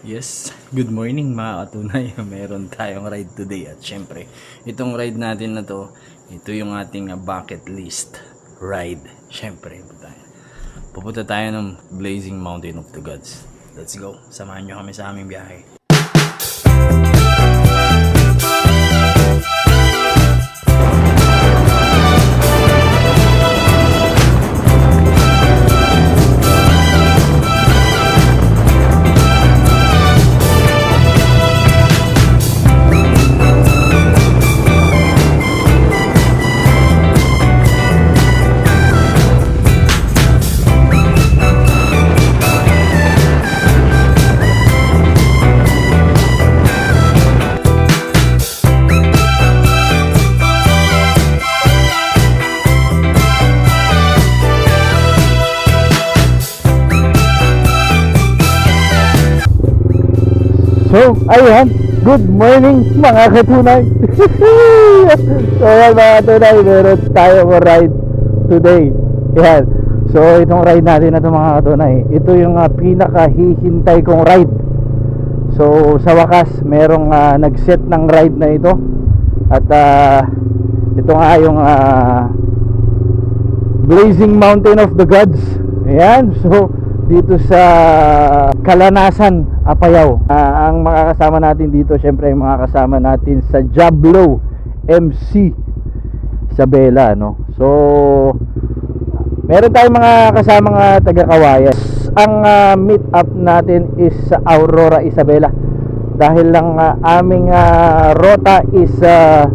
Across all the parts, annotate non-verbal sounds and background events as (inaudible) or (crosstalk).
Yes, good morning mga katunay. (laughs) Meron tayong ride today at syempre, itong ride natin na to, ito yung ating uh, bucket list ride. Syempre, pupunta tayo ng Blazing Mountain of the Gods. Let's go. Samahan nyo kami sa aming biyahe. So, ayan. Good morning mga katunay. (laughs) so, ayan mga katunay. Meron tayong ride today. Yan. So, itong ride natin na ito mga katunay. Ito yung uh, pinakahihintay kong ride. So, sa wakas, merong ah, nag-set ng ride na ito. At ah, ito nga yung ah, Blazing Mountain of the Gods. Ayan. So, dito sa Kalanasan, Apayao. Ah, ang makakasama natin dito, syempre yung mga kasama natin sa Jablo MC Isabela, no? So, meron tayong mga kasama nga taga Kawayan. Ang ah, meet up natin is sa Aurora Isabela. Dahil lang ah, aming ah, rota is ah,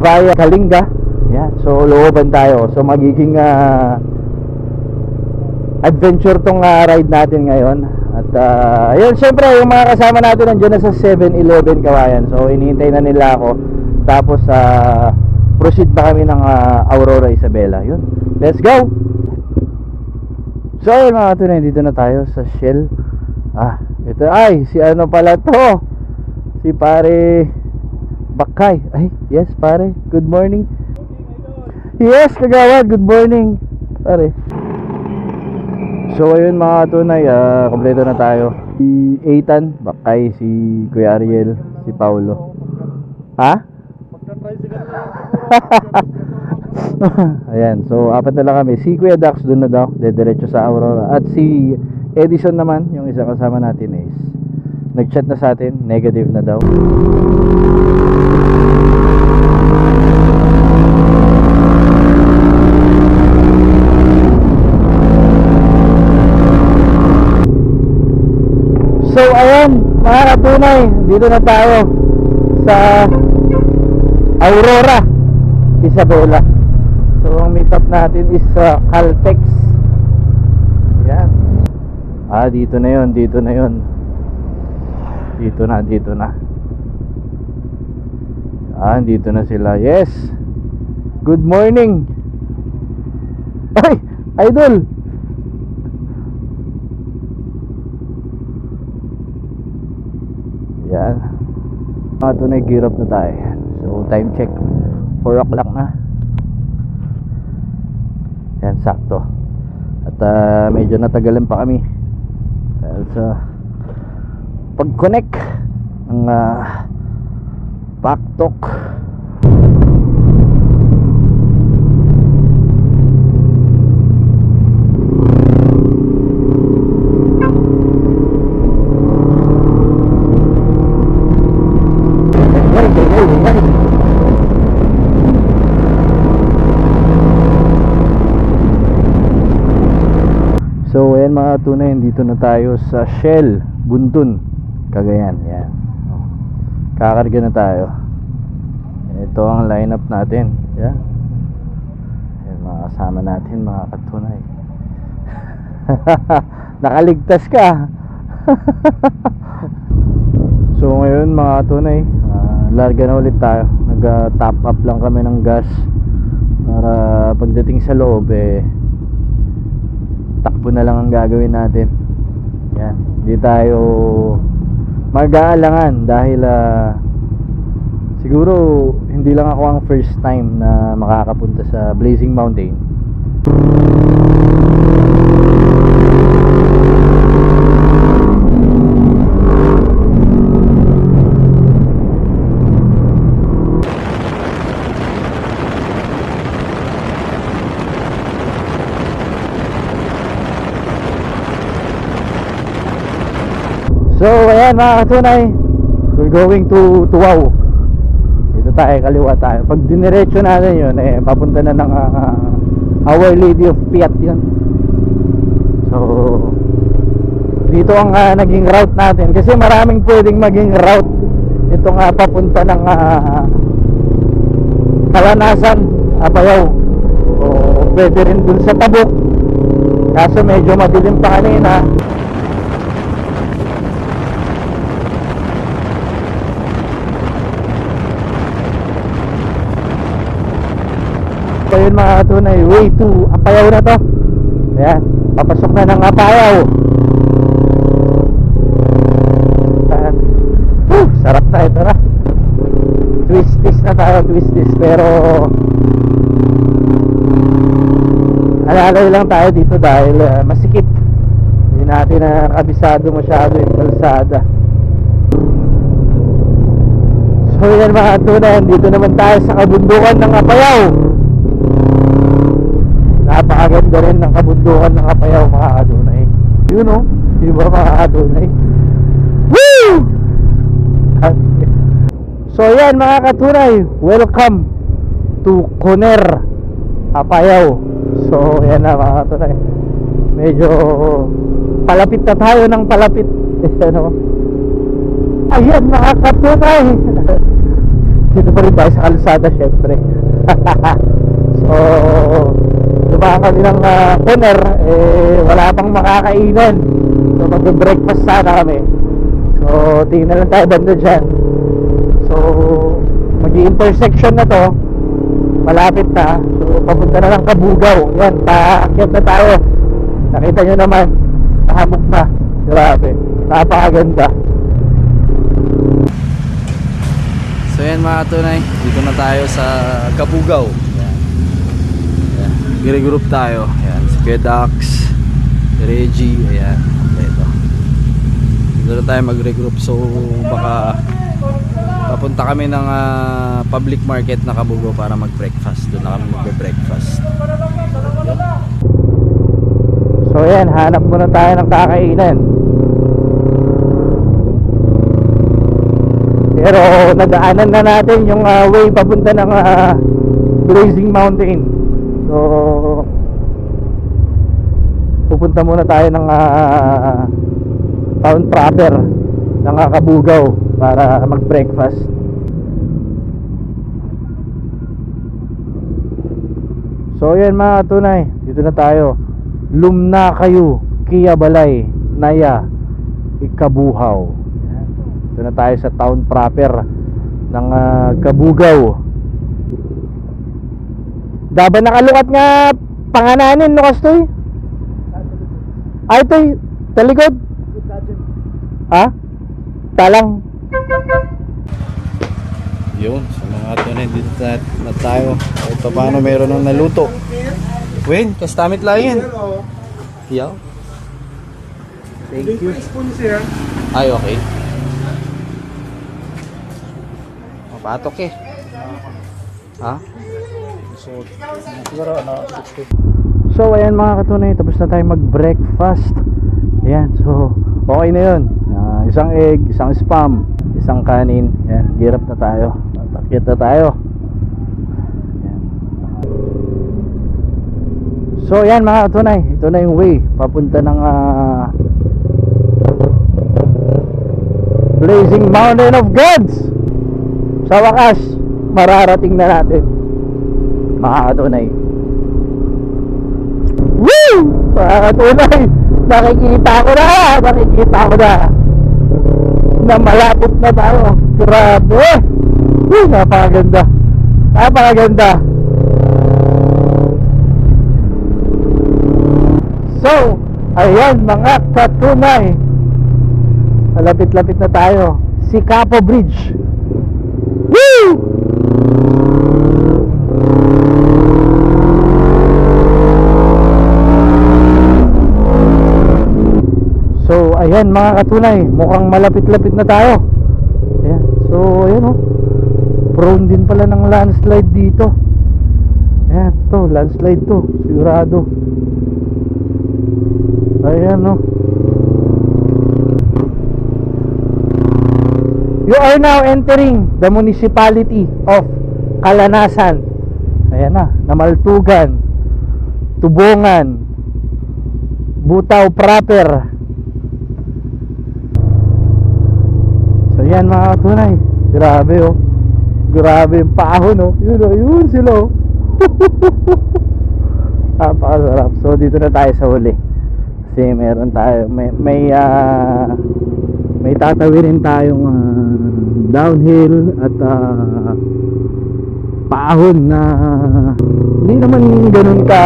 via Kalinga. Yan. So, looban tayo. So, magiging ah, adventure tong ah, ride natin ngayon. At uh, yun, syempre, yung mga kasama natin nandiyan na sa 7-Eleven Kawayan. So, inihintay na nila ako. Tapos, ah, proceed pa kami ng ah, Aurora Isabela. Yun. Let's go! So, yun mga tunay, dito na tayo sa Shell. Ah, ito, ay, si ano pala to? Si pare Bakay. Ay, yes, pare. Good morning. Yes, kagawad. Good morning. Pare. So ayun mga tunay, ah, kompleto na tayo. Si Ethan, Bakay, si Kuya Ariel, si Paulo. Ha? (laughs) Ayan, so apat na lang kami. Si Kuya Dax doon na daw, dediretso sa Aurora. At si Edison naman, yung isa kasama natin is nag-chat na sa atin, negative na daw. So ayan, mga katunay, dito na tayo sa Aurora, Isabela. So ang meet up natin is sa Caltex. Yan. Ah, dito na yon, dito na yon. Dito na, dito na. Ah, dito na sila. Yes. Good morning. Ay, idol. Yan. Mga tunay gear up na tayo. So time check. 4 o'clock na. Yan, sakto. At ah, medyo natagalan pa kami. Dahil sa pag-connect ng uh, Paktok. So ayan mga tunay, dito na tayo sa Shell, Buntun, Cagayan. Yan. Kakarga na tayo. Ito ang lineup natin. Yan. Yan mga kasama natin mga katunay. (laughs) Nakaligtas ka. (laughs) so ngayon mga tunay, ah, larga na ulit tayo. Nag-top up lang kami ng gas para pagdating sa loob eh takbo na lang ang gagawin natin. Yan hindi tayo mag-aalangan dahil ah, siguro hindi lang ako ang first time na makakapunta sa Blazing Mountain So, ayan mga katunay. We're going to Tuwaw. Dito tayo, kaliwa tayo. Pag diniretso natin yun, eh, papunta na ng ah, Our Lady of Piat yun. So, dito ang ah, naging route natin. Kasi maraming pwedeng maging route. Ito nga papunta ng ah, Kalanasan, Abayaw. O pwede rin dun sa Tabuk. Kaso medyo madilim pa kanina. Yun mga katunay, way to Apayaw na to. Ayan, papasok na ng Apayaw. Ayan. Whew, sarap na ito na. Twisties na tayo, twisties. Pero alalay lang tayo dito dahil ah, masikip. Hindi natin na kabisado masyado yung kalsada. So yan mga katunay, dito naman tayo sa kabundukan ng Apayaw. Napakaganda rin ng kabundukan ng Apayaw mga kadunay. Yun o, di ba mga kadunay? Woo! So yan mga katunay, welcome to Coner Apayaw. So yan na mga katunay. Medyo palapit na tayo ng palapit. (laughs) Ano? Ayan mga katunay. (laughs) Dito pa rin tayo sa kalsada syempre. (laughs) so dumaan kami ng uh, Coner eh wala pang makakainan. So magbe-breakfast sana kami. So tingnan lang tayo banda dyan. So, mag intersection na to. Malapit na. So, papunta na lang Kabugaw. Yan, paakyat na tayo. Nakita nyo naman. Nahamog na. Grabe. Napakaganda. So yan mga tunay, dito na tayo sa Kabugaw. Gire-group tayo. Yan. Si Kuya Dax, si Reggie, ayan. Dito na tayo mag-regroup. So baka papunta kami ng ah, public market na Kabugaw para mag-breakfast. Doon na kami magbe-breakfast. So, yan. Hanap muna tayo ng kakainan. Pero, nadaanan na natin yung ah, way papunta ng ah, Blazing Mountain. So, pupunta muna tayo ng ah, town proper ng ah, Kabugaw para mag-breakfast. So yan mga tunay, dito na tayo. Lumna kayo, Kia Balay, Naya, Ikabuhaw. Dito na tayo sa town proper ng ah, Kabugaw. Daba nakalukat nga pangananin no kastoy? Ay toy, sa likod. Ha? Talang. Yun, sa mga tunay dito na, na tayo. Pa paano meron ng naluto. Win, kastamit lang yan. Yaw. Thank you. Ay, okay. Mapatok eh. Ha? So ayan mga katunay, tapos na tayo mag-breakfast. Ayan, so okay na yun. Ah, isang egg, isang spam, isang kanin. Ayan, girap na tayo. Takyat na tayo. So ayan mga katunay, ito na yung way. Papunta ng ah, Blazing Mountain of Gods. Sa wakas, mararating na natin. Mga katunay. Woo! Patuloy! Nakikita ko na! Nakikita ko na! Na malapit na tayo. Grabe! Woo! Napakaganda! Napakaganda! So, ayan mga katunay. Malapit-lapit na tayo. Si Capo Bridge. Woo! So, ayan mga katunay, mukhang malapit-lapit na tayo. Ayan. So, ayan oh. Prone din pala ng landslide dito. Ayan, to, landslide to, sigurado. Ayan oh. You are now entering the municipality of Kalanasan. Ayan na, Namaltugan, Tubongan, Butaw proper. So yan mga katunay. Grabe oh. Grabe yung paahon oh. Yun oh, yun sila oh. (laughs) Napakasarap. So dito na tayo sa huli. Kasi meron tayo may may ah, may tatawirin tayong ah, downhill at ah, paahon na hindi naman ganun ka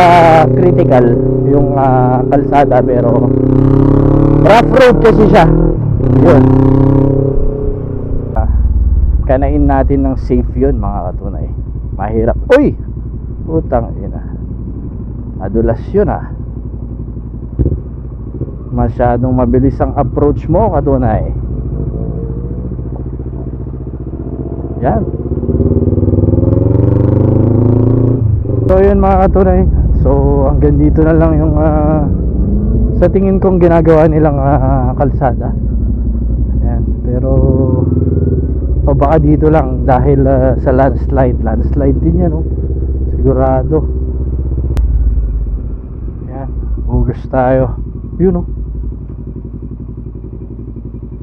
critical yung ah, kalsada pero rough road kasi siya. Yun. Kanain natin ng safe yun mga katunay. Mahirap. Uy! Utang ina. Adulas yun ah. Masyadong mabilis ang approach mo katunay. Yan. So yun mga katunay. So hanggang dito na lang yung ah, sa tingin kong ginagawa nilang ah, kalsada. Yan. Pero o baka dito lang dahil ah, sa landslide. Landslide din yan oh. Sigurado. Yan. Hugas tayo. Yun oh.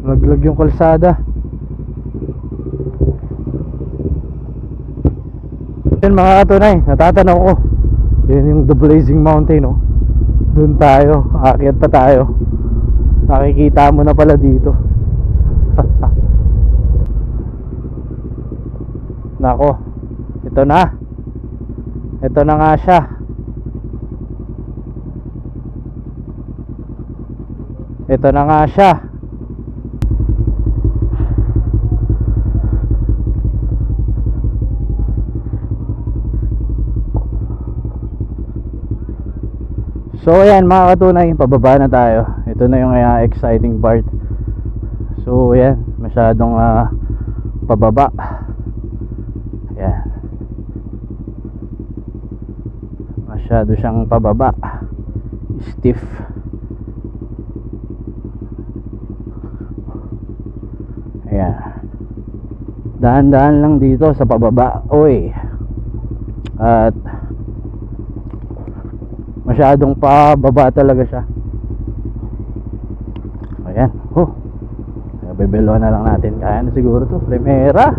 Laglag yung kalsada. Yun mga katunay, natatanaw ko. Yun yung The Blazing Mountain, oh. Doon tayo, aakyat pa tayo. Nakikita mo na pala dito. (laughs) Nako, ito na. Ito na nga siya. Ito na nga siya. So ayan mga katunay, pababa na tayo. Ito na yung uh, exciting part. So ayan, masyadong ah, pababa. Ayan. Masyado siyang pababa. Stiff. Ayan. Dahan-dahan lang dito sa pababa. Oy. At masyadong pababa talaga siya ayan oh bebelo na lang natin kaya na siguro to primera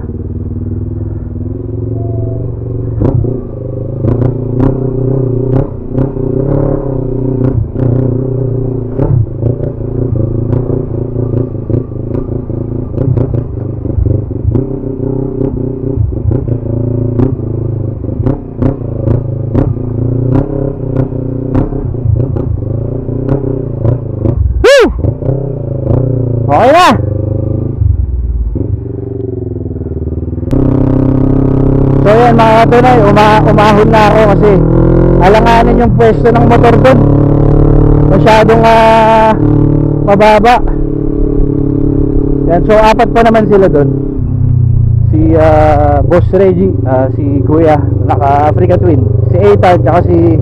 Woo! Okay na! So yan mga katunay, uma umahon na ako kasi alanganin yung pwesto ng motor doon. Masyadong ah, mababa. Yan, so apat pa naman sila doon. Si ah, Boss Reggie, ah, si Kuya, naka Africa Twin, si Ethan, tsaka si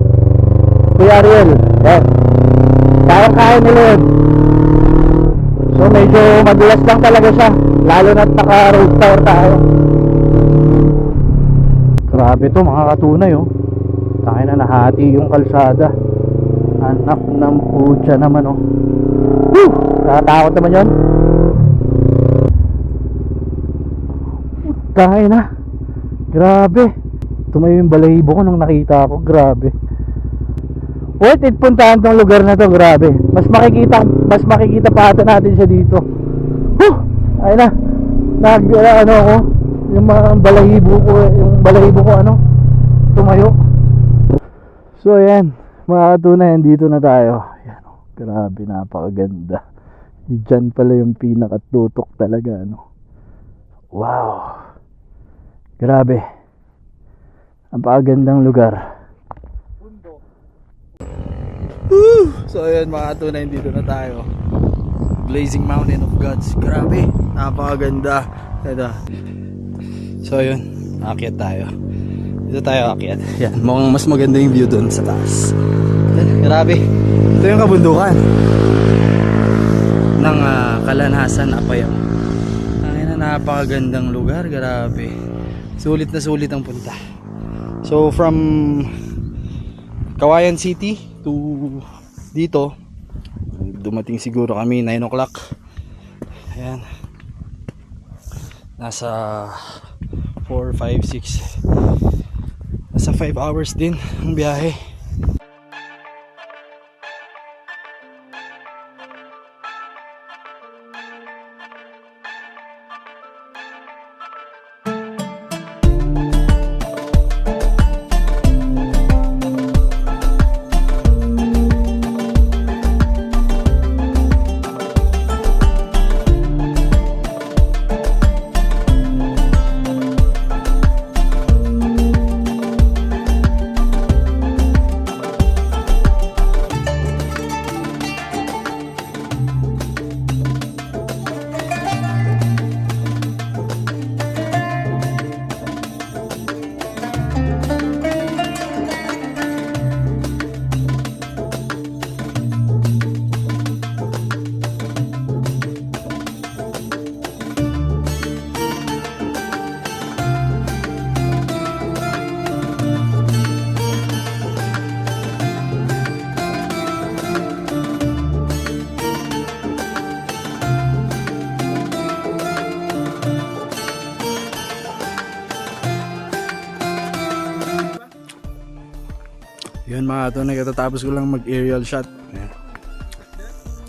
Kuya Ariel. Yan. Kaya-kaya nila yun. Medyo madulas lang talaga siya. Lalo na naka road tower tayo. Grabe to mga katunay oh. Tayo na nahati yung kalsada. Anak ng putya naman oh. Woo! Nakatakot naman yun. Tayo na Grabe. Tumayo yung balahibo ko nung nakita ko Grabe Worth it puntahan tong lugar na to, grabe. Mas makikita, mas makikita pa ata natin siya dito. Huh! Ay na. Nag uh, ano ako, yung mga balahibo ko, yung balahibo ko ano, tumayo. So ayan, mga katunayan dito na tayo. Ayan, oh, grabe napakaganda. Diyan pala yung pinakatutok talaga ano. Wow. Grabe. Ang pakagandang lugar. So ayun mga tunay dito na tayo. Blazing Mountain of Gods. Grabe, napakaganda. Ito. So ayun, akyat tayo. Dito tayo akyat Yan, mukhang mas maganda yung view dun sa taas. Grabe Ito yung kabundukan Ng ah, kalanasan Apayang. Ang ina napakagandang lugar, grabe. Sulit na sulit ang punta. So from Kawayan City to dito, dumating siguro kami 9 o'clock. Ayan. Nasa 4, 5, 6 Nasa 5 hours din ang biyahe. Mga tunay, katatapos ko lang mag aerial shot.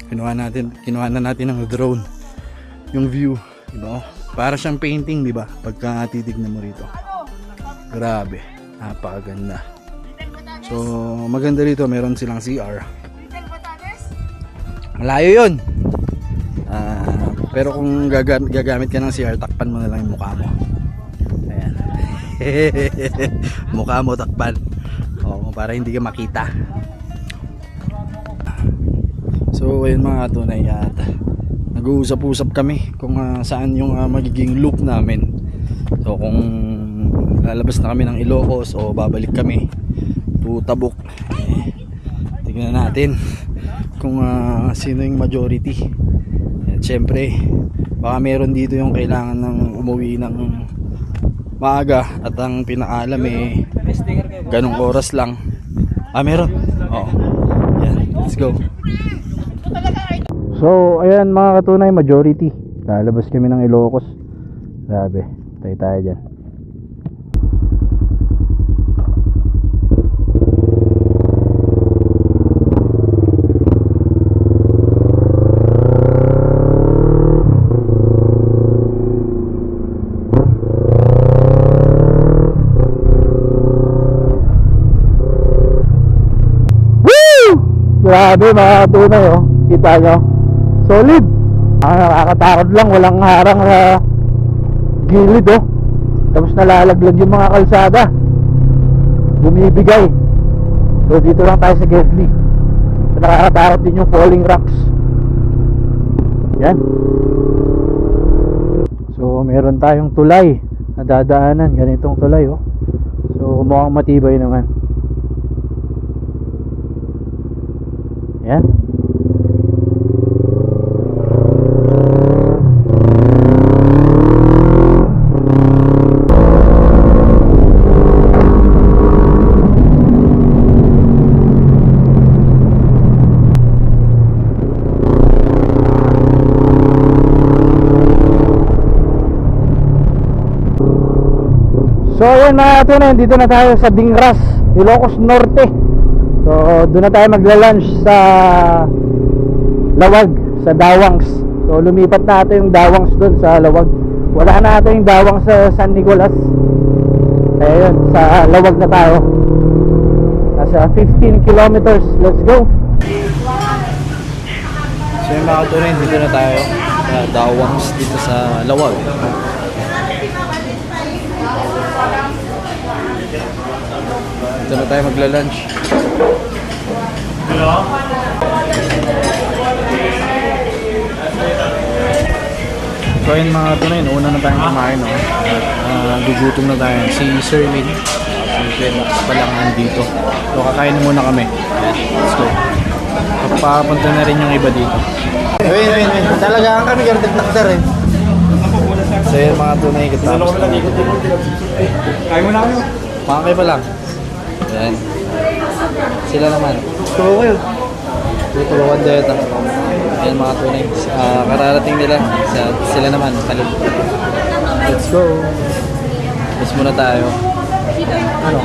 Kinuha natin, kinuha na natin ng drone. Yung view, di ba? Oh, Para siyang painting, di ba? Pagka titignan mo rito. Grabe, napakaganda. So, maganda rito, meron silang CR. Malayo yun. Ah, pero kung gaga- gagamit ka ng CR, takpan mo na lang yung mukha mo. Ayan. (laughs) mukha mo takpan. Para hindi ka makita. So, ayun mga tunay at nag-uusap-usap kami kung ah, saan yung ah, magiging loop namin. So, kung lalabas na kami ng Ilocos o babalik kami to Tabuk, eh, tignan natin kung ah, sino yung majority. At syempre, baka meron dito yung kailangan ng umuwi ng maaga at ang pinaalam eh ganong oras lang ah meron oo yan let's go So, ayan mga katunay, majority. Lalabas kami ng Ilocos. Grabe, tayo tayo dyan. Grabe mga tunay oh. Kita nyo? Solid. Ang nakakatakot lang, walang harang sa gilid oh. Tapos nalalaglag yung mga kalsada. Bumibigay. So dito lang tayo sa Getly. So, nakakatakot din yung falling rocks. Yan. So meron tayong tulay na dadaanan. Ganitong tulay oh. So mukhang matibay naman. So ayun mga tunay, dito na tayo sa Dingras, Ilocos Norte. So doon na tayo magla-lunch sa Lawag, sa Dawangs. So lumipat na ata yung Dawangs doon sa Lawag. Wala na ata yung Dawangs sa San Nicolas. Kaya yun, sa Lawag na tayo. Nasa 15 kilometers. Let's go! so yung mga tunay dito na tayo sa Dawangs dito sa Lawag dito na tayo magla-lunch So yun mga tunay, una na tayong kumain no? At ah, gugutom na tayo. Si Sir Lin, si Clemax pa lang nandito. So kakain na muna kami. Let's go. Papapunta na rin yung iba dito. Win, win, win. Talaga kami ganit na kasar eh. So yun mga tunay kita. Kaya mo na kayo. Pakakay pa lang. Yan. Sila naman. Tulo kayo. Tutulungan daw ito. Yan mga tunay. Ah, kararating nila. Sa- Sila naman. Talib. Let's go. Miss muna tayo. Ano?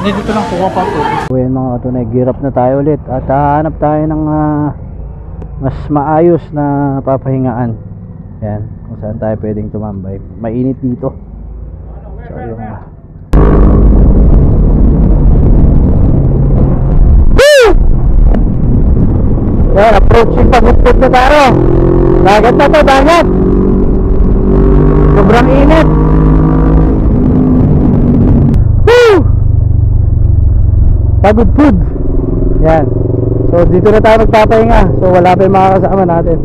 Hindi dito lang kuha pa ako. So yan mga katunay, gear up na tayo ulit at hahanap tayo ng ah, mas maayos na papahingaan. Yan, kung saan tayo pwedeng tumambay. Mainit dito. So yung ah, Woo! Yan, approaching pagupit na tayo. Dagat na to, dagat. Sobrang init. Woo! Pagod food. Yan. So dito na tayo magpapahinga. So wala pa yung mga kasama natin.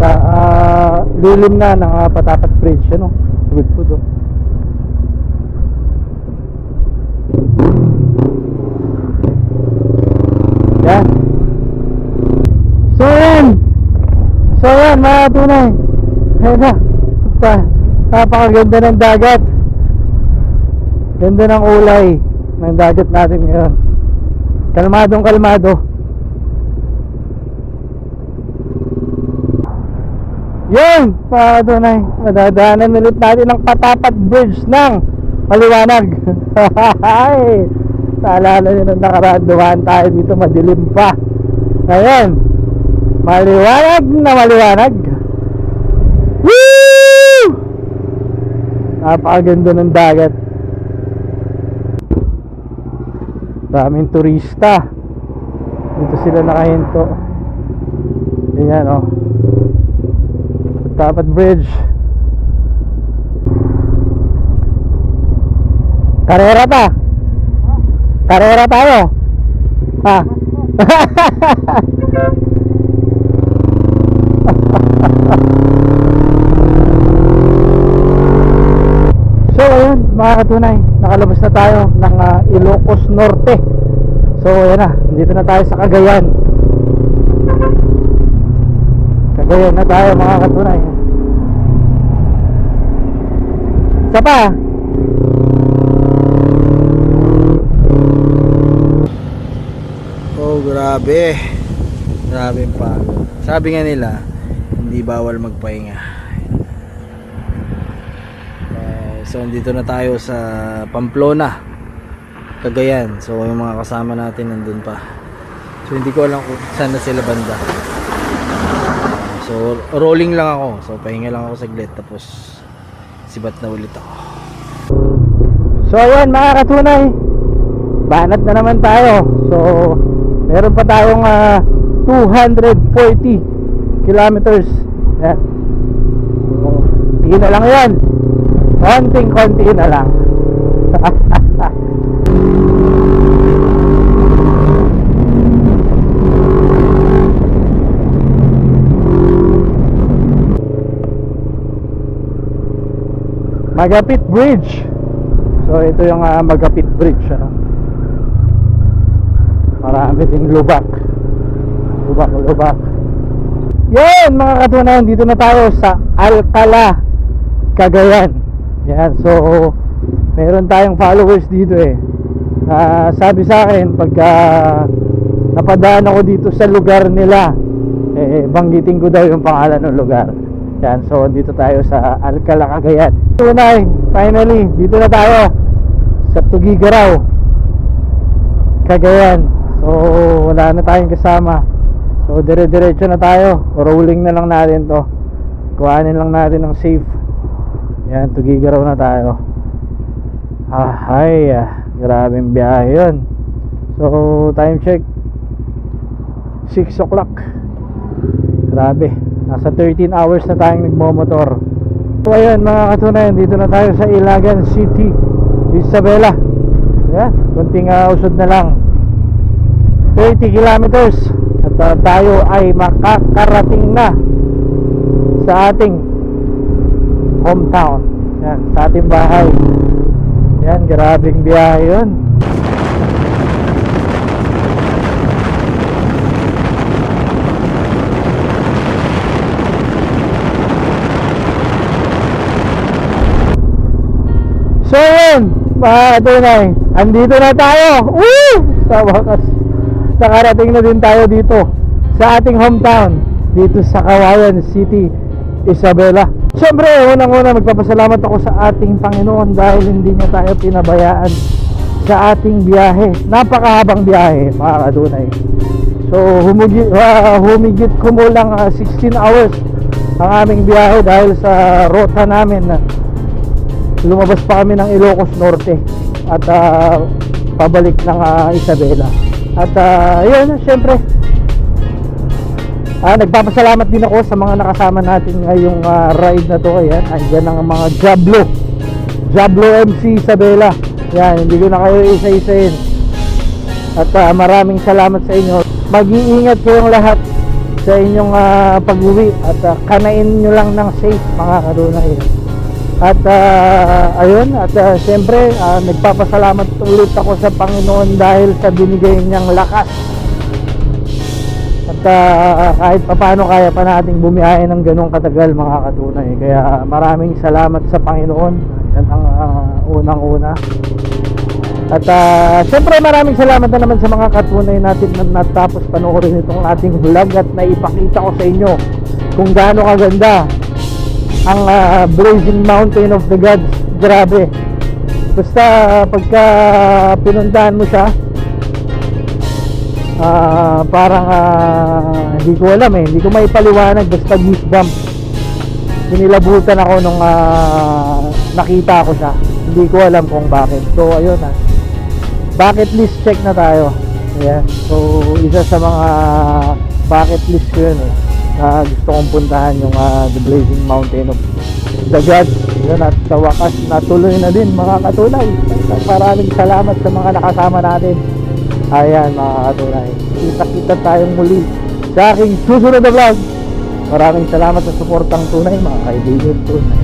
Sa ah, lilim na ng ah, Patapat Bridge. Ano? Pagod food oh. Yan. Yan. So yan mga tunay. Ayan na. Pa, napakaganda ng dagat. Ganda ng ulay ng dagat natin ngayon. Kalmadong kalmado. Yun, mga tunay. Madadaanan ulit natin ang Patapat Bridge ng Maliwanag. (laughs) Ay, Naalala nyo nung nakaraan, dumaan tayo dito, madilim pa. Ngayon, maliwanag na maliwanag. Woo! Napakaganda ng dagat. Daming turista. Dito sila nakahinto. Ayan oh. Tapat Bridge. Karera pa. Karera tayo. Ha. (laughs) So ayun mga katunay Nakalabas na tayo ng ah, Ilocos Norte So ayan na Dito na tayo sa Cagayan Cagayan na tayo mga katunay Isa pa Oh, grabe. Grabe pagod. Sabi nga nila, hindi bawal magpahinga. Eh, so, dito na tayo sa Pamplona. Cagayan. So, yung mga kasama natin nandun pa. So, hindi ko alam kung saan na sila banda. So, rolling lang ako. So, pahinga lang ako saglit. Tapos, sibat na ulit ako. So ayan mga katunay Banat na naman tayo So meron pa tayong ah, 240 kilometers Yan so, Hindi na lang yan Konting konti na lang (laughs) Magapit Bridge So ito yung ah, Magapit Bridge ano. Marami ding lubak. Lubak, lubak. Yan mga katunayan, dito na tayo sa Alcala, Cagayan. Yan, so meron tayong followers dito eh. Na sabi sa akin pagka napadaan ako dito sa lugar nila, eh banggitin ko daw yung pangalan ng lugar. Yan, so dito tayo sa Alcala, Cagayan. Tunay, finally, dito na tayo sa Tugigaraw, Cagayan. So, wala na tayong kasama. So, dire-diretso na tayo. Rolling na lang natin to. Kuhanin lang natin ng safe. Yan, Tugigaraw na tayo. Ah, ay, ah, grabing biyahe yun. So, time check. 6 o'clock. Grabe. Nasa 13 hours na tayong nagmomotor. So, ayun mga katunayan, dito na tayo sa Ilagan City, Isabela. Yeah, kunting uh, usod na lang. 30 kilometers at uh, tayo ay makakarating na sa ating hometown. Yan, sa ating bahay. Yan, grabing biyahe yun. ayun, mga katunay, andito na tayo. Woo! Sa wakas, nakarating na din tayo dito sa ating hometown, dito sa Kawayan City, Isabela. Siyempre, unang-una magpapasalamat ako sa ating Panginoon dahil hindi niya tayo pinabayaan sa ating biyahe. Napakahabang biyahe, mga katunay. So, humigit, ah, humigit kumulang ah, 16 hours ang aming biyahe dahil sa rota namin na lumabas pa kami ng Ilocos Norte at ah, pabalik ng ah, Isabela. At uh, yun, syempre, ah, nagpapasalamat din ako sa mga nakasama natin ngayong ah, ride na to. Ayan, andyan ang mga Jablo. Jablo MC Isabela. Yan, hindi ko na kayo isa-isahin. At ah, maraming salamat sa inyo. Mag-iingat kayong lahat sa inyong ah, pag-uwi at ah, kanain nyo lang ng safe mga kadunay. At ah, ayun, at uh, siyempre ah, nagpapasalamat ulit ako sa Panginoon dahil sa binigay niyang lakas. At ah, kahit papano kaya pa nating bumiyahe ng ganong katagal mga katunay. Kaya maraming salamat sa Panginoon. Yan ang ah, unang-una. At uh, siyempre maraming salamat na naman sa mga katunay natin na natapos panoorin itong ating vlog at naipakita ko sa inyo kung gaano kaganda ang ah, Blazing Mountain of the Gods. Grabe. Basta pagka pinuntahan mo siya, ah, parang ah, hindi ko alam eh, hindi ko maipaliwanag basta goosebumps. Sinilabutan ako nung ah, nakita ko siya. Hindi ko alam kung bakit. So ayun ah. Bucket list check na tayo. Ayan. So isa sa mga bucket list ko yun eh na gusto kong puntahan yung ah, The Blazing Mountain of the Gods. Yun at sa wakas natuloy na din mga katunay. Maraming salamat sa mga nakasama natin. Ayan mga katunay. Kita-kita tayong muli sa aking susunod na vlog. Maraming salamat sa suportang tunay mga kaibigan tunay.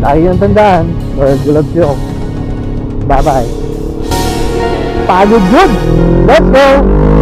Lagi yung tandaan, Lord loves you. Bye bye. Pagod good. Let's go!